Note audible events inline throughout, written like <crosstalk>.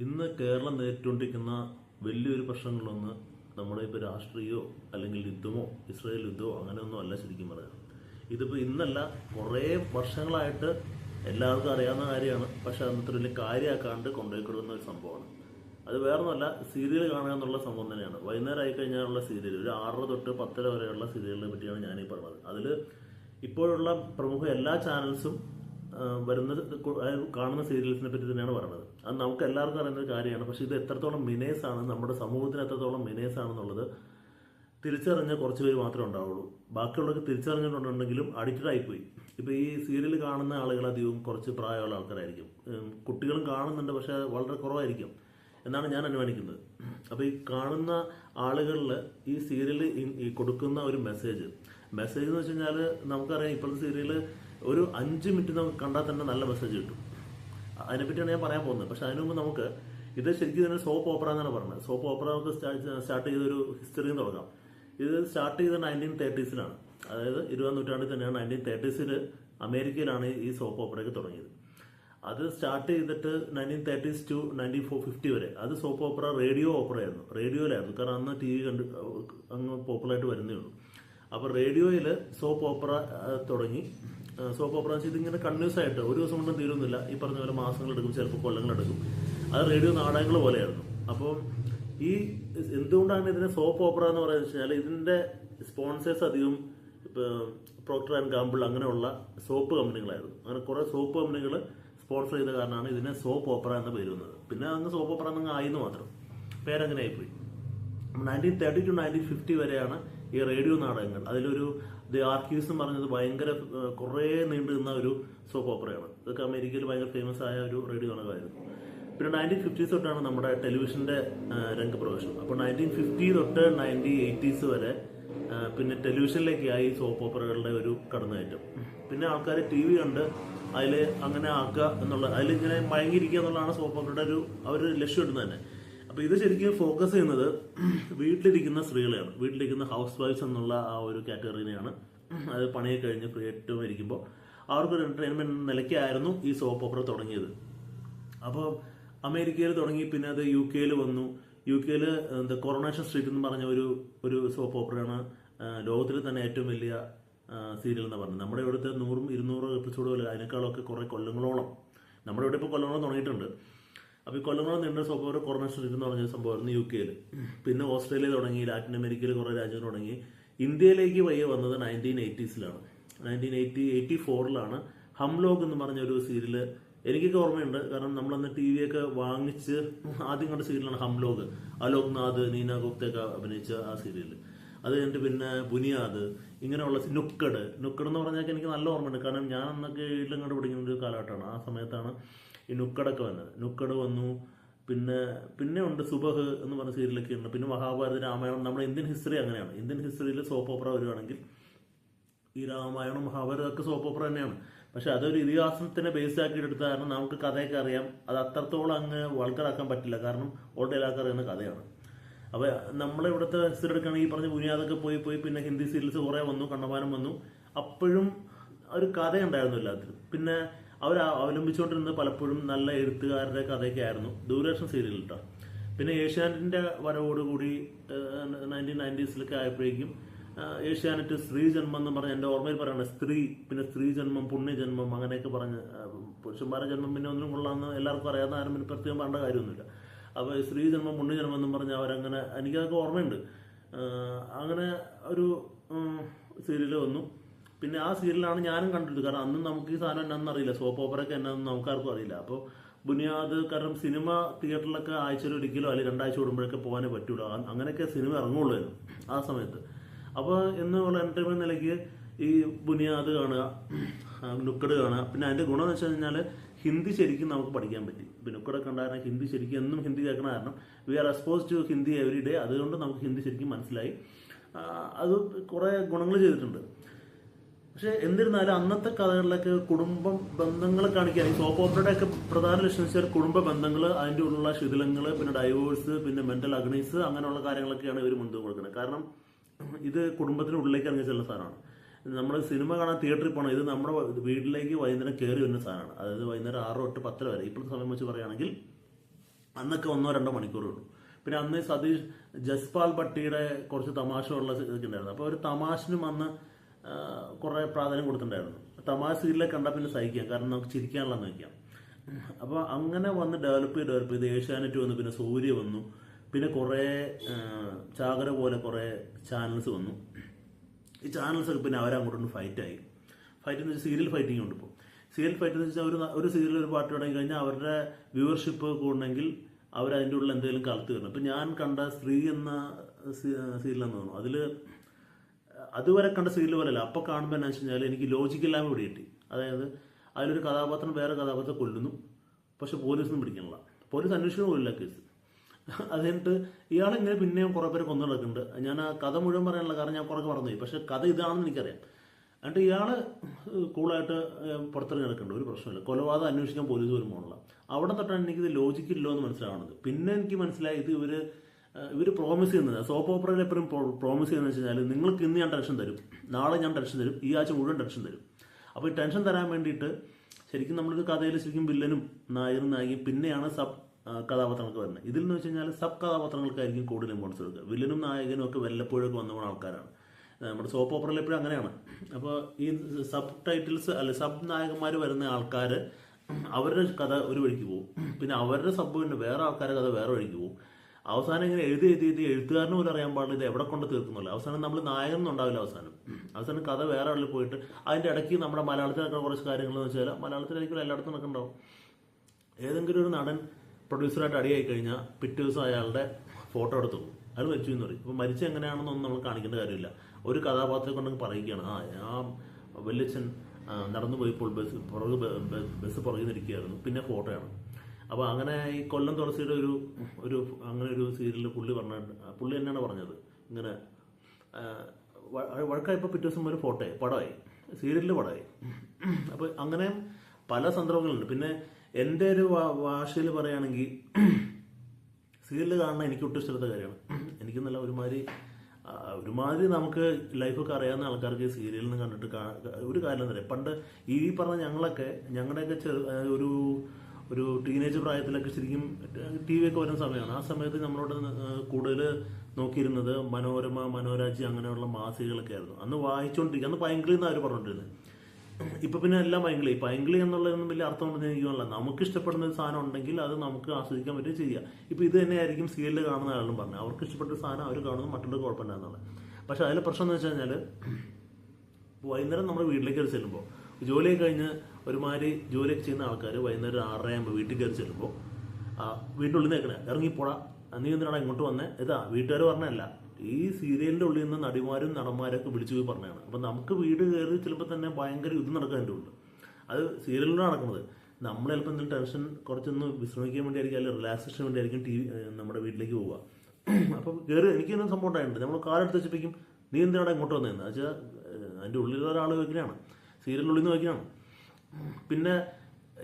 ഇന്ന് കേരളം നേരിട്ടുകൊണ്ടിരിക്കുന്ന വലിയൊരു പ്രശ്നങ്ങളൊന്ന് നമ്മുടെ ഇപ്പോൾ രാഷ്ട്രീയമോ അല്ലെങ്കിൽ യുദ്ധമോ ഇസ്രായേൽ യുദ്ധമോ അങ്ങനെയൊന്നും അല്ല ശരിക്കും പറയാം. ഇതിപ്പോൾ ഇന്നല്ല കുറേ വർഷങ്ങളായിട്ട് എല്ലാവർക്കും അറിയാവുന്ന കാര്യമാണ്. പക്ഷേ അന്നത്തെ വലിയ കാര്യമാക്കാണ്ട് കൊണ്ടുപോയി കൊടുക്കുന്ന ഒരു സംഭവമാണ്. അത് വേറൊന്നുമല്ല സീരിയൽ കാണുക എന്നുള്ള സംഭവം തന്നെയാണ്. വൈകുന്നേരം ആയി കഴിഞ്ഞാലുള്ള സീരിയൽ ഒരു ആറര തൊട്ട് പത്തര വരെയുള്ള സീരിയലിനെ പറ്റിയാണ് ഞാനീ പറഞ്ഞത്. അതിൽ ഇപ്പോഴുള്ള പ്രമുഖ എല്ലാ ചാനൽസും വരുന്ന കാണുന്ന സീരിയൽസിനെ പറ്റി തന്നെയാണ് പറയുന്നത് അത് നമുക്ക് എല്ലാവർക്കും അറിയുന്ന ഒരു കാര്യമാണ്. പക്ഷെ ഇത് എത്രത്തോളം മിനേസ് ആണ് നമ്മുടെ സമൂഹത്തിന് എത്രത്തോളം മിനേസ് ആണെന്നുള്ളത് തിരിച്ചറിഞ്ഞ കുറച്ച് പേര് മാത്രമേ ഉണ്ടാവുള്ളൂ. ബാക്കിയുള്ളവർക്ക് തിരിച്ചറിഞ്ഞിട്ടുണ്ടെങ്കിലും അഡിക്റ്റഡ് ആയിപ്പോയി. ഇപ്പൊ ഈ സീരിയൽ കാണുന്ന ആളുകൾ അധികവും കുറച്ച് പ്രായമുള്ള ആൾക്കാരായിരിക്കും. കുട്ടികളും കാണുന്നുണ്ട് പക്ഷെ വളരെ കുറവായിരിക്കും. എന്നാണ് ഞാൻ അനുമാനിക്കുന്നത്. അപ്പൊ ഈ കാണുന്ന ആളുകളിൽ ഈ സീരിയൽ കൊടുക്കുന്ന ഒരു മെസ്സേജ് മെസ്സേജ് എന്ന് വെച്ച് കഴിഞ്ഞാൽ നമുക്കറിയാം ഇപ്പോഴത്തെ സീരിയൽ ഒരു അഞ്ച് മിനിറ്റ് നമുക്ക് കണ്ടാൽ തന്നെ നല്ല മെസ്സേജ് കിട്ടും. അതിനെപ്പറ്റിയാണ് ഞാൻ പറയാൻ പോകുന്നത്. പക്ഷെ അതിനു മുമ്പ് നമുക്ക് ഇത് ശരിക്കും തന്നെ സോപ്പ് ഓപ്പറ എന്നാണ് പറഞ്ഞത് സോപ്പ് ഓപ്പറ നമുക്ക് സ്റ്റാർട്ട് ചെയ്തൊരു ഹിസ്റ്ററിയും തുടങ്ങാം. ഇത് സ്റ്റാർട്ട് ചെയ്തത് നയന്റീൻ തേർട്ടീസിലാണ് അതായത് ഇരുപതാം നൂറ്റാണ്ടിൽ തന്നെയാണ് നയന്റീൻ തേർട്ടീസിൽ അമേരിക്കയിലാണ് ഈ സോപ്പ് ഓപ്പറയൊക്കെ തുടങ്ങിയത്. അത് സ്റ്റാർട്ട് ചെയ്തിട്ട് nineteen thirties to nineteen four fifty വരെ. അത് സോപ്പ് ഓപ്പറ റേഡിയോ ഓപ്പറയായിരുന്നു റേഡിയോയിലായിരുന്നു കാരണം അന്ന് ടി വി കണ്ട് അങ്ങ് പോപ്പുലറായിട്ട് വരുന്നേ ഉള്ളൂ. അപ്പോൾ റേഡിയോയിൽ സോപ്പ് ഓപ്പറ തുടങ്ങി. സോപ്പ് ഓപ്പറ ഇതിങ്ങനെ കണ്ടിന്യൂസ് ആയിട്ട് ഒരു ദിവസം കൊണ്ടും തീരുന്നില്ല. ഈ പറഞ്ഞ പോലെ മാസങ്ങളെടുക്കും ചിലപ്പോൾ കൊല്ലങ്ങളെടുക്കും അത് റേഡിയോ നാടകങ്ങൾ പോലെയായിരുന്നു. അപ്പോൾ ഈ എന്തുകൊണ്ടാണ് ഇതിനെ സോപ്പ് ഓപ്പറ എന്ന് പറയുന്നത് വെച്ചാൽ ഇതിന്റെ സ്പോൺസേഴ്സ് അധികം പ്രോക്ടർ ആൻഡ് ഗാമ്പിൾ അങ്ങനെയുള്ള സോപ്പ് കമ്പനികളായിരുന്നു അങ്ങനെ കുറെ സോപ്പ് കമ്പനികൾ സ്പോൺസർ ചെയ്ത കാരണമാണ് ഇതിനെ സോപ്പ് ഓപ്പറ എന്ന് പേര് വന്നത്. പിന്നെ അങ്ങ് സോപ്പ് ഓപ്പറ എന്നങ്ങ് ആയിന്ന് മാത്രം. പേരങ്ങനെ ആയിപ്പോയി. Nineteen thirty to nineteen fifty വരെയാണ് ഈ റേഡിയോ നാടകങ്ങൾ. അതിലൊരു ദി ആർക്കീവ്സ് എന്ന് പറഞ്ഞത് ഭയങ്കര കുറേ നീണ്ടു നിന്ന ഒരു സോപ്പ് ഓപ്പറയാണ്. ഇതൊക്കെ അമേരിക്കയിൽ ഭയങ്കര ഫേമസ് ആയ ഒരു റേഡിയോ കണക്കായിരുന്നു പിന്നെ നയന്റീൻ ഫിഫ്റ്റീസ് തൊട്ടാണ് നമ്മുടെ ടെലിവിഷന്റെ രംഗപ്രവേശനം. അപ്പോൾ നയന്റീൻ ഫിഫ്റ്റി തൊട്ട് നയന്റീൻ എയ്റ്റീസ് വരെ പിന്നെ ടെലിവിഷനിലേക്കായി സോപ്പ് ഓപ്പറകളുടെ ഒരു കടന്നുകയറ്റം. പിന്നെ ആൾക്കാർ ടി വി കണ്ട് അതിൽ അങ്ങനെ ആക്കുക എന്നുള്ള അതിലിങ്ങനെ മയങ്ങിയിരിക്കുക എന്നുള്ളതാണ് സോപ്പ് ഓപ്പറയുടെ ഒരു അവർ ലക്ഷ്യം ഇടുന്നത് തന്നെ. അപ്പൊ ഇത് ശരിക്കും ഫോക്കസ് ചെയ്യുന്നത് വീട്ടിലിരിക്കുന്ന സ്ത്രീകളെയാണ്. വീട്ടിലിരിക്കുന്ന ഹൗസ് വൈഫ്സ് എന്നുള്ള ആ ഒരു കാറ്റഗറിനെയാണ് അത് പണിയെ കഴിഞ്ഞ് ഫ്രീ ആയിട്ടും ഇരിക്കുമ്പോൾ അവർക്കൊരു എന്റർടൈൻമെന്റ് നിലയ്ക്കായിരുന്നു ഈ സോപ്പ് ഓപ്പറ തുടങ്ങിയത്. അപ്പോൾ അമേരിക്കയിൽ തുടങ്ങി പിന്നെ അത് യു കെയിൽ വന്നു. യു കെയിൽ എന്താ കൊറോണേഷൻ സ്ട്രീറ്റ് എന്ന് പറഞ്ഞ ഒരു ഒരു സോപ്പ് ഓപ്പറയാണ് ലോകത്തിൽ തന്നെ ഏറ്റവും വലിയ സീരിയൽ എന്ന് പറഞ്ഞത്. നമ്മുടെ ഇവിടുത്തെ നൂറും ഇരുന്നൂറും എപ്പിസോഡുകൾ അതിനേക്കാളൊക്കെ കുറെ കൊല്ലങ്ങളോളം. നമ്മുടെ ഇവിടെ ഇപ്പോൾ കൊല്ലങ്ങളോളം തുടങ്ങിയിട്ടുണ്ട്. അപ്പോൾ ഈ കൊല്ലങ്ങളും നീണ്ട സോപ്പ് കൊറോണ സ്ട്രീറ്റ് എന്ന് പറഞ്ഞ സംഭവമായിരുന്നു യു കെയിൽ പിന്നെ ഓസ്ട്രേലിയ തുടങ്ങി ലാറ്റിൻ അമേരിക്കയിൽ കുറേ രാജ്യങ്ങൾ തുടങ്ങി. ഇന്ത്യയിലേക്ക് വയ്യ വന്നത് നയന്റീൻ എയ്റ്റീസിലാണ് നയന്റീൻ എയ്റ്റി എയ്റ്റി ഫോറിലാണ് ഹംലോഗ് എന്ന് പറഞ്ഞ ഒരു സീരിയൽ എനിക്കൊക്കെ ഓർമ്മയുണ്ട്. കാരണം നമ്മളന്ന് ടി വി ഒക്കെ വാങ്ങിച്ച് ആദ്യം കണ്ട സീരിയലാണ് ഹംലോഗ് അലോക് നാഥ് നീന ഗുപ്തയൊക്കെ അഭിനയിച്ച ആ സീരിയൽ അത് കഴിഞ്ഞിട്ട് പിന്നെ ബുനിയാദ് ഇങ്ങനെയുള്ള നുക്കട്. നുക്കട് എന്ന് പറഞ്ഞാൽ എനിക്ക് നല്ല ഓർമ്മയുണ്ട്. കാരണം ഞാൻ അന്നൊക്കെ വീട്ടിലും കണ്ട് പഠിക്കുന്ന ഒരു കാലഘട്ടമാണ്. ആ സമയത്താണ് ഈ നുക്കടൊക്കെ വന്നത്. നുക്കട് വന്നു പിന്നെ പിന്നെ ഉണ്ട് സുബഹ് എന്ന് പറഞ്ഞ സീരിയലൊക്കെ ഉണ്ട്. പിന്നെ മഹാഭാരത രാമായണം നമ്മുടെ ഇന്ത്യൻ ഹിസ്റ്ററി അങ്ങനെയാണ്. ഇന്ത്യൻ ഹിസ്റ്ററിയിൽ സോപ്പ് ഓപ്പറ വരുവാണെങ്കിൽ ഈ രാമായണം മഹാഭാരതം ഒക്കെ സോപ്പ് ഓപ്പറ തന്നെയാണ്. പക്ഷെ അതൊരു ഇതിഹാസത്തിനെ ബേസ് ആക്കി എടുത്ത കാരണം നമുക്ക് കഥയൊക്കെ അറിയാം. അത് അത്രത്തോളം അങ്ങ് വൾക്കറാക്കാൻ പറ്റില്ല. കാരണം ഓൾറെഡി എല്ലാവർക്കും അറിയുന്ന കഥയാണ്. അപ്പൊ നമ്മളെ ഇവിടുത്തെ ഹിസ്റ്ററി എടുക്കുകയാണെങ്കിൽ പറഞ്ഞ ബുനിയാദൊക്കെ പോയി പോയി പിന്നെ ഹിന്ദി സീരിയൽസ് കുറെ വന്നു കണ്ണമാനം വന്നു. അപ്പോഴും ഒരു കഥ ഉണ്ടായിരുന്നു എല്ലാത്തിലും. പിന്നെ അവർ അവലംബിച്ചുകൊണ്ടിരുന്നത് പലപ്പോഴും നല്ല എഴുത്തുകാരുടെ കഥയൊക്കെ ആയിരുന്നു ദൂരദർശൻ സീരിയൽ കേട്ടോ പിന്നെ ഏഷ്യാനെറ്റിന്റെ വരവോടുകൂടി നയന്റീൻ നയന്റീസിലൊക്കെ ആയപ്പോഴേക്കും ഏഷ്യാനെറ്റ് സ്ത്രീ ജന്മം എന്ന് പറഞ്ഞ എന്റെ ഓർമ്മയിൽ പറയുന്നത് സ്ത്രീ പിന്നെ സ്ത്രീ ജന്മം പുണ്യജന്മം അങ്ങനെയൊക്കെ പറഞ്ഞ് പുരുഷന്മാരുടെ ജന്മം പിന്നെ ഒന്നും കൊള്ളാമെന്ന് എല്ലാവർക്കും അറിയാവുന്ന ആരും പിന്നെ പ്രത്യേകം പറയേണ്ട കാര്യമൊന്നുമില്ല. അപ്പോൾ സ്ത്രീ ജന്മം പുണ്യജന്മം എന്ന് പറഞ്ഞ് അവരങ്ങനെ എനിക്കതൊക്കെ ഓർമ്മയുണ്ട്. അങ്ങനെ ഒരു സീരിയൽ വന്നു. പിന്നെ ആ സീരിയലാണ് ഞാനും കണ്ടിട്ട് കാരണം അന്നും നമുക്ക് ഈ സാധനം എന്നാന്ന് അറിയില്ല. സോപ്പ് ഓപ്പറൊക്കെ എന്നാന്ന് നമുക്കാർക്കും അറിയില്ല. അപ്പോൾ ബുനിയാദ് കാരണം സിനിമ തിയേറ്ററിലൊക്കെ ആഴ്ചയിൽ ഒരിക്കലോ അല്ലെങ്കിൽ രണ്ടാഴ്ച കൂടുമ്പോഴൊക്കെ പോകാനേ പറ്റുള്ളൂ. അങ്ങനെയൊക്കെ സിനിമ ഇറങ്ങുള്ളൂ ആ സമയത്ത്. അപ്പോൾ എന്നുള്ള എന്റർടൈൻമെന്റ് നിലയ്ക്ക് ഈ ബുനിയാദ് കാണുക നുക്കട് കാണുക പിന്നെ അതിന്റെ ഗുണം എന്ന് വെച്ച് കഴിഞ്ഞാൽ ഹിന്ദി ശരിക്കും നമുക്ക് പഠിക്കാൻ പറ്റി. നുക്കടൊക്കെ ഉണ്ടായിരുന്ന ഹിന്ദി ശരിക്കും എന്നും ഹിന്ദി കേൾക്കണ കാരണം we are expose to Hindi every day അതുകൊണ്ട് നമുക്ക് ഹിന്ദി ശരിക്കും മനസ്സിലായി. അത് കുറേ ഗുണങ്ങൾ ചെയ്തിട്ടുണ്ട്. പക്ഷെ എന്നിരുന്നാലും അന്നത്തെ കഥകളിലൊക്കെ കുടുംബം ബന്ധങ്ങൾ കാണിക്കാൻ ഈ സോപ്പ് ഓപ്പറയുടെ ഒക്കെ പ്രധാന ലക്ഷ്യം വെച്ചാൽ കുടുംബ ബന്ധങ്ങൾ അതിന്റെ ഉള്ളിലുള്ള ശിഥിലങ്ങൾ പിന്നെ ഡൈവോഴ്സ് പിന്നെ മെന്റൽ അഗ്നീസ് അങ്ങനെയുള്ള കാര്യങ്ങളൊക്കെയാണ് ഇവർ മുൻതൂക്കം കൊടുക്കുന്നത്. കാരണം ഇത് കുടുംബത്തിന് ഉള്ളിലേക്ക് ഇറങ്ങി ചെല്ലുന്ന സാധനമാണ്. നമ്മൾ സിനിമ കാണാൻ തിയേറ്ററിൽ പോകണം ഇത് നമ്മുടെ വീട്ടിലേക്ക് വൈകുന്നേരം കയറി വരുന്ന സാധനമാണ്. അതായത് വൈകുന്നേരം ആറ് തൊട്ട് പത്തര വരെ ഇപ്പോഴത്തെ സമയം വെച്ച് പറയുകയാണെങ്കിൽ അന്നൊക്കെ ഒന്നോ രണ്ടോ മണിക്കൂറേ ഉള്ളൂ. പിന്നെ അന്ന് സതീഷ് ജസ്പാൽ ഭട്ടിയുടെ കുറച്ച് തമാശ ഉള്ള ഇതൊക്കെ ഉണ്ടായിരുന്നു. അപ്പോൾ ഒരു തമാശനും അന്ന് കുറേ പ്രാധാന്യം കൊടുത്തിട്ടുണ്ടായിരുന്നു. തമാശ സീരിയലെ കണ്ടാൽ പിന്നെ സഹിക്കാം. കാരണം നമുക്ക് ചിരിക്കാനുള്ള വയ്ക്കാം അപ്പോൾ അങ്ങനെ വന്ന് ഡെവലപ്പ് ചെയ്ത് ഡെവലപ്പ് ചെയ്ത് ഏഷ്യാനെറ്റ് വന്നു പിന്നെ സൂര്യ വന്നു. പിന്നെ കുറേ ചാകര പോലെ കുറേ ചാനൽസ് വന്നു. ഈ ചാനൽസ് ഒക്കെ പിന്നെ അവരങ്ങോട്ടൊന്ന് ഫൈറ്റായി ഫൈറ്റ് എന്ന് വെച്ചാൽ സീരിയൽ ഫൈറ്റിംഗ് ഉണ്ട് ഇപ്പോൾ സീരിയൽ ഫൈറ്റ് എന്ന് വെച്ചാൽ ഒരു ഒരു സീരിയൽ ഒരു പാട്ട് തുടങ്ങി കഴിഞ്ഞാൽ അവരുടെ വ്യൂവർഷിപ്പ് കൂടണമെങ്കിൽ അവർ അതിന്റെ ഉള്ളിൽ എന്തെങ്കിലും കളത്ത് വരണം ഇപ്പം ഞാൻ കണ്ട സ്ത്രീ എന്ന സീരിയലെന്ന് തോന്നുന്നു. അതിൽ അതുവരെ കണ്ട സീരിയൽ പോലെയല്ല. അപ്പോൾ കാണുമ്പോൾ എന്നാ വെച്ച് കഴിഞ്ഞാൽ എനിക്ക് ലോജിക്കെല്ലാം ഇവിടെ കിട്ടി. അതായത് അതിലൊരു കഥാപാത്രം വേറെ കഥാപാത്രം കൊല്ലുന്നു. പക്ഷെ പോലീസൊന്നും പിടിക്കണില്ല. പോലീസ് അന്വേഷിക്കുന്ന പോലില്ല കേസ്. അത് കഴിഞ്ഞിട്ട് ഇയാളിങ്ങനെ പിന്നെയും കുറേ പേര് കൊന്നു നടക്കുന്നുണ്ട്. ഞാൻ ആ കഥ മുഴുവൻ പറയാനുള്ള കാരണം ഞാൻ കുറച്ച് മറന്നുപോയി. പക്ഷെ കഥ ഇതാണെന്ന് എനിക്കറിയാം. എന്നിട്ട് ഇയാൾ കൂളായിട്ട് പുറത്തിറങ്ങി നടക്കുന്നുണ്ട്. ഒരു പ്രശ്നമില്ല കൊലപാതകം അന്വേഷിക്കാൻ പോലീസ് വരുമ്പോഴുള്ള അവിടെ തൊട്ടാണ് എനിക്കിത് ലോജിക്കില്ലോ എന്ന് മനസ്സിലാവുന്നത് പിന്നെ എനിക്ക് മനസ്സിലായി ഇത് ഇവർ ഇവർ പ്രോമിസ് ചെയ്യുന്നത്. സോപ്പ് ഓപ്പറയിൽ എപ്പോഴും പ്രോമിസ് ചെയ്യുന്നത് വെച്ച് കഴിഞ്ഞാൽ നിങ്ങൾക്ക് ഇന്ന് ഞാൻ ടെൻഷൻ തരും. നാളെ ഞാൻ ടെൻഷൻ തരും. ഈ ആഴ്ച മുഴുവൻ ടെൻഷൻ തരും. അപ്പോൾ ഈ ടെൻഷൻ തരാൻ വേണ്ടിയിട്ട് ശരിക്കും നമ്മൾക്ക് കഥയിൽ ശരിക്കും വില്ലനും നായരും നായികയും പിന്നെയാണ് സബ് കഥാപാത്രങ്ങൾക്ക് വരുന്നത്. ഇതിൽ എന്ന് വെച്ച് കഴിഞ്ഞാൽ സബ് കഥാപാത്രങ്ങൾക്കായിരിക്കും കൂടുതൽ ഇമ്പോർട്ടൻസ് കൊടുക്കുക. വില്ലനും നായകനും ഒക്കെ വല്ലപ്പോഴൊക്കെ വന്ന പോകുന്ന ആൾക്കാരാണ്. നമ്മുടെ സോപ്പ് ഓപ്പറയിൽ എപ്പോഴും അങ്ങനെയാണ്. അപ്പോൾ ഈ സബ് ടൈറ്റിൽസ് അല്ല സബ് നായകന്മാർ വരുന്ന ആൾക്കാർ അവരുടെ കഥ ഒരു വഴിക്ക് പോകും. പിന്നെ അവരുടെ സബ് വേറെ ആൾക്കാരുടെ കഥ വേറെ വഴിക്ക് പോകും. അവസാനം ഇങ്ങനെ എഴുതി എഴുതി എഴുതി എഴുത്തുകാരന് പോലും അറിയാൻ പാടില്ല ഇത് എവിടെ കൊണ്ട് തീർക്കുന്നില്ല. അവസാനം നമ്മൾ നായകനൊന്നും ഉണ്ടാവില്ല അവസാനം. അവസാനം കഥ വേറെ ആളിൽ പോയിട്ട് അതിന്റെ ഇടയ്ക്ക് നമ്മുടെ മലയാളത്തിലൊക്കെ കുറച്ച് കാര്യങ്ങൾ എന്ന് വെച്ചാൽ മലയാളത്തിലായിരിക്കും എല്ലായിടത്തും നടക്കുന്നുണ്ടാവും ഏതെങ്കിലും ഒരു നടൻ പ്രൊഡ്യൂസറായിട്ട് അടിയായി കഴിഞ്ഞാൽ പിറ്റേ ദിവസം അയാളുടെ ഫോട്ടോ എടുത്തു അയാൾ മരിച്ചു എന്ന് പറയും. അപ്പോൾ മരിച്ച എങ്ങനെയാണെന്നൊന്നും നമ്മൾ കാണിക്കേണ്ട കാര്യമില്ല. ഒരു കഥാപാത്രത്തെ കൊണ്ടെങ്കിൽ പറയുകയാണ്. ആ ആ വല്യച്ഛൻ നടന്നു പോയപ്പോൾ ബസ് പുറകെ ബസ് പുറകിൽ നിൽക്കുകയായിരുന്നു. പിന്നെ ഫോട്ടോയാണ്. അപ്പോൾ അങ്ങനെ ഈ കൊല്ലം തുളസിയുടെ ഒരു ഒരു അങ്ങനെ ഒരു സീരിയലിൽ പുള്ളി പറഞ്ഞ പുള്ളി തന്നെയാണ് പറഞ്ഞത്. ഇങ്ങനെ വഴക്കായപ്പോൾ പിറ്റേ ദിവസം ഒരു ഫോട്ടോയായി പടമായി. സീരിയലിൽ പടമായി. അപ്പോൾ അങ്ങനെ പല സന്ദർഭങ്ങളുണ്ട്. പിന്നെ എന്റെ ഒരു ഭാഷയിൽ പറയുകയാണെങ്കിൽ സീരിയൽ കാണുന്ന എനിക്ക് ഒട്ടും ഇഷ്ടപ്പെട്ട കാര്യമാണ്. എനിക്ക് നല്ല ഒരുമാതിരി ഒരുമാതിരി നമുക്ക് ലൈഫൊക്കെ അറിയാവുന്ന ആൾക്കാർക്ക് സീരിയലിൽ നിന്ന് കണ്ടിട്ട് ഒരു കാര്യം തന്നെ പണ്ട് ഈ പറഞ്ഞ ഞങ്ങളൊക്കെ ഞങ്ങളുടെയൊക്കെ ഒരു ഒരു ടീനേജ് പ്രായത്തിലൊക്കെ ശരിക്കും ടി വി ഒക്കെ വരുന്ന സമയമാണ്. ആ സമയത്ത് നമ്മളോട് കൂടുതൽ നോക്കിയിരുന്നത് മനോരമ മനോരാജി അങ്ങനെയുള്ള മാസികകളൊക്കെ ആയിരുന്നു. അന്ന് വായിച്ചുകൊണ്ടിരിക്കുക അന്ന് പൈങ്കിളി എന്നാണ് അവർ പറഞ്ഞുകൊണ്ടിരുന്നത് ഇപ്പൊ പിന്നെ എല്ലാം പൈങ്കിളി. പൈങ്കിളി എന്നുള്ളതൊന്നും വലിയ അർത്ഥം തോന്നുന്നില്ല. നമുക്ക് ഇഷ്ടപ്പെടുന്ന ഒരു സാധനം ഉണ്ടെങ്കിൽ അത് നമുക്ക് ആസ്വദിക്കാൻ പറ്റും ചെയ്യാം. ഇപ്പൊ ഇത് തന്നെയായിരിക്കും സീരിയലിൽ കാണുന്ന ആളും പറഞ്ഞത്. അവർക്ക് ഇഷ്ടപ്പെട്ട സാധനം അവർ കാണുന്നു മറ്റുള്ള കുഴപ്പമില്ലാന്നുള്ളത് പക്ഷെ അതിലെ പ്രശ്നം എന്ന് വെച്ച് കഴിഞ്ഞാൽ വൈകുന്നേരം നമ്മുടെ വീട്ടിലേക്ക് ചെല്ലുമ്പോൾ ജോലിയൊക്കെ കഴിഞ്ഞ് ഒരുമാതിരി ജോലിയൊക്കെ ചെയ്യുന്ന ആൾക്കാർ വൈകുന്നേരം ആറര ആകുമ്പോൾ വീട്ടിൽ കയറി ചെല്ലുമ്പോൾ വീട്ടിനുള്ളിൽ നിൽക്കണേ. ഇറങ്ങിപ്പോടാ നീ എന്തിനാണ് ഇങ്ങോട്ട് വന്നേ? ഇതാ വീട്ടുകാർ പറഞ്ഞല്ല ഈ സീരിയലിന്റെ ഉള്ളിൽ നിന്ന് നടിമാരും നടന്മാരൊക്കെ വിളിച്ചു പോയി പറഞ്ഞതാണ്. അപ്പം നമുക്ക് വീട് കയറി ചിലപ്പോൾ തന്നെ ഭയങ്കര യുദ്ധം നടക്കേണ്ടതുണ്ട് അത് സീരിയലിലാണ് നടക്കുന്നത്. നമ്മൾ ചിലപ്പോൾ എന്തെങ്കിലും ടെൻഷൻ കുറച്ചൊന്ന് വിശ്രമിക്കാൻ വേണ്ടിയായിരിക്കും അല്ലെങ്കിൽ റിലാക്സേഷന് വേണ്ടിയായിരിക്കും ടി വി നമ്മുടെ വീട്ടിലേക്ക് പോവുക. <clears throat> അപ്പം കയറി എനിക്കൊന്നും സംഭവം ഉണ്ടായിട്ടുണ്ട് നമ്മൾ കാലെടുത്ത് വെച്ചപ്പോഴേക്കും നീ എന്തിനാണ് ഇങ്ങോട്ട് വന്നതെന്ന് വെച്ചാൽ അതിന്റെ ഉള്ളിലുള്ള ഒരാൾ വയ്ക്കുന്നതാണ് സീരിയലിന്റെ ഉള്ളിൽ നിന്ന് വയ്ക്കണം. പിന്നെ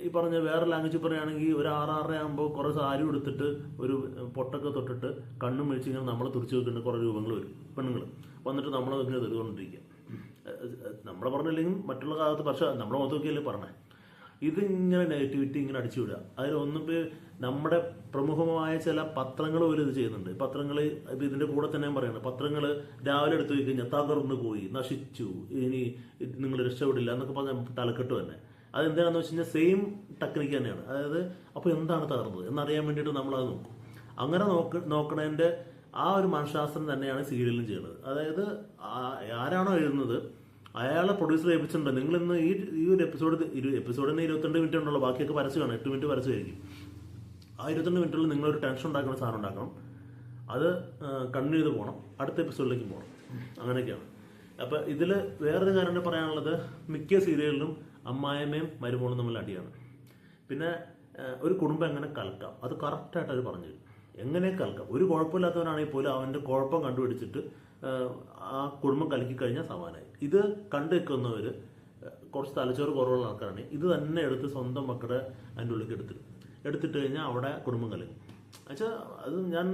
ഈ പറഞ്ഞ വേറെ ലാംഗ്വേജ് പറയുകയാണെങ്കിൽ ഒരു ആറാറര ആകുമ്പോൾ കുറേ സാരി എടുത്തിട്ട് ഒരു പൊട്ടൊക്കെ തൊട്ടിട്ട് കണ്ണും മേടിച്ച് ഇങ്ങനെ നമ്മളെ തുറച്ചു വെക്കുന്നുണ്ട് കുറേ രൂപങ്ങൾ വരും പെണ്ണുങ്ങൾ. വന്നിട്ട് നമ്മളെ ഇങ്ങനെ തെരുകൊണ്ടിരിക്കുക നമ്മളെ പറഞ്ഞില്ലെങ്കിൽ മറ്റുള്ള കാലത്ത് പക്ഷേ നമ്മളെ മൊത്തമൊക്കെയല്ലേ പറഞ്ഞേ. ഇത് ഇങ്ങനെ നെഗറ്റിവിറ്റി ഇങ്ങനെ അടിച്ചു വിടുക അതിൽ ഒന്നും നമ്മുടെ പ്രമുഖമായ ചില പത്രങ്ങൾ പോലും ഇത് ചെയ്യുന്നുണ്ട്. പത്രങ്ങൾ ഇപ്പൊ ഇതിന്റെ കൂടെ തന്നെ പറയുന്നത് പത്രങ്ങൾ രാവിലെ എടുത്തു പോയി കഴിഞ്ഞാൽ തകർന്നു പോയി നശിച്ചു ഇനി നിങ്ങൾ രക്ഷപ്പെടില്ല എന്നൊക്കെ പറഞ്ഞ തലക്കെട്ട് തന്നെ. അതെന്താണെന്ന് വെച്ച് കഴിഞ്ഞാൽ സെയിം ടെക്നിക്ക് തന്നെയാണ്. അതായത് അപ്പോൾ എന്താണ് തകർന്നത് എന്നറിയാൻ വേണ്ടിയിട്ട് നമ്മളത് നോക്കും. അങ്ങനെ നോക്ക നോക്കണതിന്റെ ആ ഒരു മനഃശാസ്ത്രം തന്നെയാണ് സീരിയലും ചെയ്യുന്നത്. അതായത് ആരാണോ എഴുതുന്നത് അയാളെ പ്രൊഡ്യൂസർ ഏൽപ്പിച്ചിട്ടുണ്ട്. നിങ്ങൾ ഇന്ന് ഈ ഈ ഒരു എപ്പിസോഡ് എപ്പിസോഡിന് ഇരുപത്തിരണ്ട് മിനിറ്റ് ഉണ്ടല്ലോ. ബാക്കിയൊക്കെ പരസ്യമാണ് എട്ട് മിനിറ്റ് പരസ്യമായിരിക്കും ആ ഇരുപത്തിരണ്ട് മിനിറ്റിൽ നിങ്ങളൊരു ടെൻഷൻ ഉണ്ടാക്കുന്ന സാധനം ഉണ്ടാക്കണം. അത് കണ്ടിന്യൂ ചെയ്ത് പോകണം അടുത്ത എപ്പിസോഡിലേക്ക് പോകണം അങ്ങനെയൊക്കെയാണ്. അപ്പൊ ഇതിൽ വേറൊരു കാര്യം പറയാനുള്ളത് മിക്ക സീരിയലിലും അമ്മായമ്മയും മരുമോളും തമ്മിൽ അടിയാണ്. പിന്നെ ഒരു കുടുംബം എങ്ങനെ കലക്കാം? അത് കറക്റ്റായിട്ട് അവർ പറഞ്ഞു തരും. എങ്ങനെ കലക്കാം? ഒരു കുഴപ്പമില്ലാത്തവനാണെങ്കിൽ പോലും അവന്റെ കുഴപ്പം കണ്ടുപിടിച്ചിട്ട് ആ കുടുംബം കലക്കി കഴിഞ്ഞാൽ സമാനമായി ഇത് കണ്ടു വെക്കുന്നവർ കുറച്ച് തലച്ചോറ് കുറവുള്ള ആൾക്കാരാണ്. ഇത് തന്നെ എടുത്ത് സ്വന്തം മക്കളുടെ അതിന്റെ ഉള്ളിലേക്ക് എടുത്തിടും. എടുത്തിട്ട് കഴിഞ്ഞാൽ അവിടെ കുടുംബം എന്നുവെച്ചാൽ അത് ഞാൻ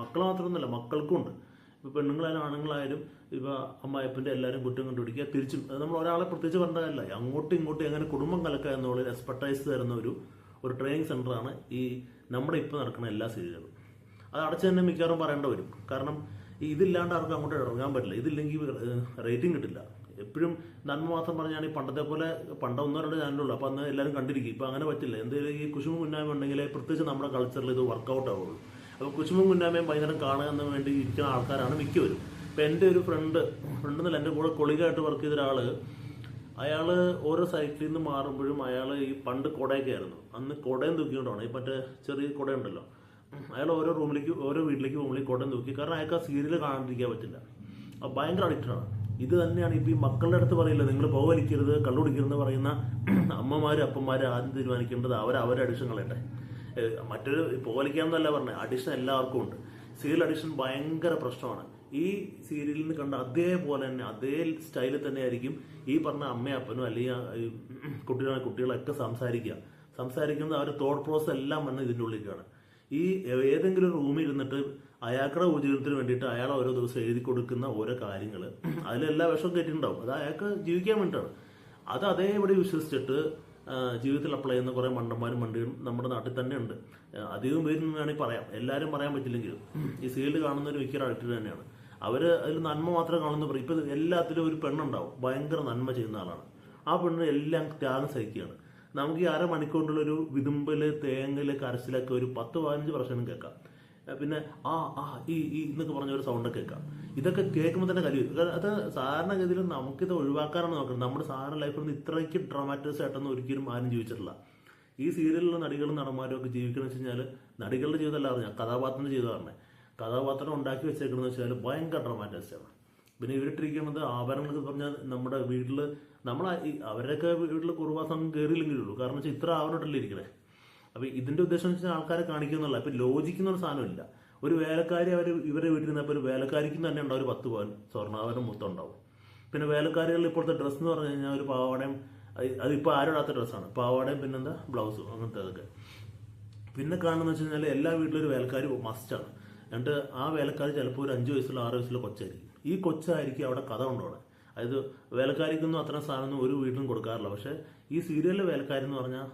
മക്കൾ മാത്രമൊന്നുമല്ല മക്കൾക്കും ഉണ്ട്. ഇപ്പോൾ പെണ്ണുങ്ങളായാലും ആണുങ്ങളായാലും ഇപ്പോൾ അമ്മായപ്പന്റെ എല്ലാവരും കുറ്റം കണ്ടുപിടിക്കുക തിരിച്ചും. നമ്മൾ ഒരാളെ പ്രത്യേകിച്ച് പറഞ്ഞതല്ല. അങ്ങോട്ടും ഇങ്ങോട്ടും എങ്ങനെ കുടുംബം കലക്കുക എന്നുള്ള എക്സ്പെർട്ടൈസ് തരുന്ന ഒരു ഒരു ട്രെയിനിങ് സെന്ററാണ് ഈ നമ്മുടെ ഇപ്പോൾ നടക്കുന്ന എല്ലാ സീരിയലുകളും അത് അടച്ചു തന്നെ മിക്കവാറും പറയേണ്ട വരും. കാരണം ഇതില്ലാണ്ട് ആർക്കും അങ്ങോട്ട് ഇറങ്ങാൻ പറ്റില്ല. ഇതില്ലെങ്കിൽ റേറ്റിംഗ് കിട്ടില്ല. എപ്പോഴും നന്മ മാത്രം പറഞ്ഞാൽ ഈ പണ്ടത്തെ പോലെ പണ്ട ഒന്നോ രണ്ടോ ചാനലുള്ളൂ അപ്പോൾ അന്ന് എല്ലാവരും കണ്ടിരിക്കും. ഇപ്പം അങ്ങനെ പറ്റില്ല. എന്തെങ്കിലും ഈ കുശുമ മുന്നായ്മ ഉണ്ടെങ്കിൽ പ്രത്യേകിച്ച് നമ്മുടെ കൾച്ചറിൽ ഇത് വർക്കൗട്ട് ആവുള്ളൂ. അപ്പോൾ കുശുമ മുന്നായ്മയും വൈകുന്നേരം കാണുക എന്ന് വേണ്ടി ഇരിക്കുന്ന ആൾക്കാരാണ് മിക്കവരും. ഇപ്പം എന്റെ ഒരു ഫ്രണ്ട് ഫ്രണ്ട് എന്നല്ല എന്റെ കൂടെ കൊളികായിട്ട് വർക്ക് ചെയ്ത ഒരാൾ അയാൾ ഓരോ സൈറ്റിൽ നിന്ന് മാറുമ്പോഴും അയാൾ ഈ പണ്ട് കുടയൊക്കെ ആയിരുന്നു. അന്ന് കുടയും തൂക്കിക്കൊണ്ടാണ്. ഈ മറ്റേ ചെറിയ കുടയുണ്ടല്ലോ. അയാൾ ഓരോ റൂമിലേക്ക് ഓരോ വീട്ടിലേക്ക് പോകുമ്പോൾ കുടയും നോക്കി കാരണം അയാൾക്ക് ആ സീരിയൽ കാണാണ്ടിരിക്കാൻ പറ്റില്ല. അപ്പോൾ ഭയങ്കര അഡിക്റ്റഡാണ് ഇത് തന്നെയാണ് ഇപ്പോൾ ഈ മക്കളുടെ അടുത്ത് പറയില്ല നിങ്ങൾ പോകലിക്കരുത് കള്ളുടിക്കരുതെന്ന് പറയുന്ന അമ്മമാരും അപ്പന്മാരും ആദ്യം തീരുമാനിക്കേണ്ടത് അവർ അവരുടെ അഡിക്ഷൻ കളയട്ടെ മറ്റൊരു പോകലിക്കാന്നല്ല പറഞ്ഞത് അഡിക്ഷൻ എല്ലാവർക്കും ഉണ്ട്. സീരിയൽ അഡിക്ഷൻ ഭയങ്കര പ്രശ്നമാണ്. ഈ സീരിയലിൽ നിന്ന് കണ്ട അതേപോലെ തന്നെ അതേ സ്റ്റൈലിൽ തന്നെ ആയിരിക്കും ഈ പറഞ്ഞ അമ്മയും അപ്പനും അല്ലെങ്കിൽ കുട്ടികളെ കുട്ടികളൊക്കെ സംസാരിക്കുക. സംസാരിക്കുന്നത് അവരുടെ തോട്ട് പ്രോസസ് എല്ലാം വന്ന് ഇതിന്റെ ഉള്ളിലേക്കാണ്. ഈ ഏതെങ്കിലും റൂമിൽ ഇരുന്നിട്ട് അയാളുടെ ഉപജീവനത്തിന് വേണ്ടിയിട്ട് അയാൾ ഓരോ ദിവസം എഴുതി കൊടുക്കുന്ന ഓരോ കാര്യങ്ങൾ അതിലെല്ലാ വിഷവും കയറ്റിയിട്ടുണ്ടാവും അത് അയാൾക്ക് ജീവിക്കാൻ വേണ്ടിയിട്ടാണ്. അത് അതേപടി വിശ്വസിച്ചിട്ട് ജീവിതത്തിൽ അപ്ലൈ ചെയ്യുന്ന കുറേ മണ്ടന്മാരും മണ്ടിയും നമ്മുടെ നാട്ടിൽ തന്നെ ഉണ്ട്. അധികം പേരും വേണമെങ്കിൽ പറയാം. എല്ലാവരും പറയാൻ പറ്റില്ലെങ്കിലും ഈ സീരിയൽ കാണുന്ന ഒരു മിക്ക ആൾക്കാർ തന്നെയാണ്. അവർ അതിൽ നന്മ മാത്രമേ കാണുന്ന പറയും ഇപ്പം എല്ലാത്തിലും ഒരു പെണ്ണുണ്ടാവും. ഭയങ്കര നന്മ ചെയ്യുന്ന ആളാണ്. ആ പെണ്ണ് എല്ലാം ത്യാഗം സഹിക്കുകയാണ്. നമുക്ക് ഈ അരമണിക്കൂറിലുള്ള ഒരു വിതുമ്പൽ തേങ്ങൽ കരച്ചിലൊക്കെ ഒരു പത്ത് പതിനഞ്ച് പ്രശ്നം കേൾക്കാം. പിന്നെ ആ ആ ഈ ഈ എന്നൊക്കെ പറഞ്ഞ ഒരു സൗണ്ട് കേൾക്കാം. ഇതൊക്കെ കേൾക്കുമ്പോൾ തന്നെ കലി. അത് സാധാരണഗതിയിൽ നമുക്കിത് ഒഴിവാക്കാനാണ് നോക്കുന്നത്. നമ്മുടെ സാധാരണ ലൈഫിൽ നിന്ന് ഇത്രയ്ക്ക് ഡ്രാമാറ്റൈസ് ആയിട്ടൊന്നും ഒരിക്കലും ആരും ജീവിച്ചിട്ടില്ല. ഈ സീരിയലിലുള്ള നടികളും നടന്മാരും ഒക്കെ ജീവിക്കണമെന്ന് വെച്ച് കഴിഞ്ഞാൽ നടികളുടെ ജീവിതമല്ല അറിഞ്ഞാൽ കഥാപാത്രത്തിന്റെ ജീവിതമാണ് കഥാപാത്രം ഉണ്ടാക്കി വെച്ചേക്കണമെന്ന് വെച്ചാൽ ഭയങ്കര ആണ്. പിന്നെ ഇവരിട്ടിരിക്കുന്നത് ആഭരണങ്ങൾ പറഞ്ഞാൽ നമ്മുടെ വീട്ടിൽ നമ്മൾ അവരൊക്കെ വീട്ടിൽ കുറുവാസം കയറിയില്ലെങ്കിലേ ഉള്ളൂ. കാരണം വെച്ചാൽ ഇത്ര ആവരോട്ടല്ലേ ഇരിക്കണേ. അപ്പൊ ഇതിന്റെ ഉദ്ദേശം വെച്ചാൽ ആൾക്കാരെ കാണിക്കുന്നുള്ള ഇപ്പൊ ലോജിക്കുന്ന ഒരു സാധനമില്ല ഒരു വേലക്കാരി അവർ ഇവരെ വീട്ടിൽ നിന്നപ്പോൾ ഒരു വേലക്കാരിക്കും തന്നെ ഉണ്ടാവും. ഒരു പത്ത് പവൻ സ്വർണാഭരണം മൊത്തം ഉണ്ടാവും. പിന്നെ വേലക്കാരികളിൽ ഇപ്പോഴത്തെ ഡ്രസ്സ് എന്ന് പറഞ്ഞു കഴിഞ്ഞാൽ ഒരു പാവാടയും അത് അതിപ്പോൾ ആരോടാത്ത ഡ്രസ്സാണ്. പാവാടയും പിന്നെന്താ? ബ്ലൗസും അങ്ങനത്തെ അതൊക്കെ. പിന്നെ കാണുന്നത് വെച്ച് കഴിഞ്ഞാൽ എല്ലാ വീട്ടിലും ഒരു വേലക്കാരി മസ്റ്റാണ് എന്നിട്ട് ആ വേലക്കാരി ചിലപ്പോൾ ഒരു അഞ്ച് വയസ്സുള്ള ആറ് വയസ്സുള്ള കൊച്ചായിരിക്കും. ഈ കൊച്ചായിരിക്കും അവിടെ കഥ കൊണ്ടുപോകണേ അതായത് വേലക്കാരിക്കൊന്നും അത്ര സാധനമൊന്നും ഒരു വീട്ടിലും കൊടുക്കാറില്ല. പക്ഷെ ഈ സീരിയലിലെ വേലക്കാരി എന്ന് പറഞ്ഞാൽ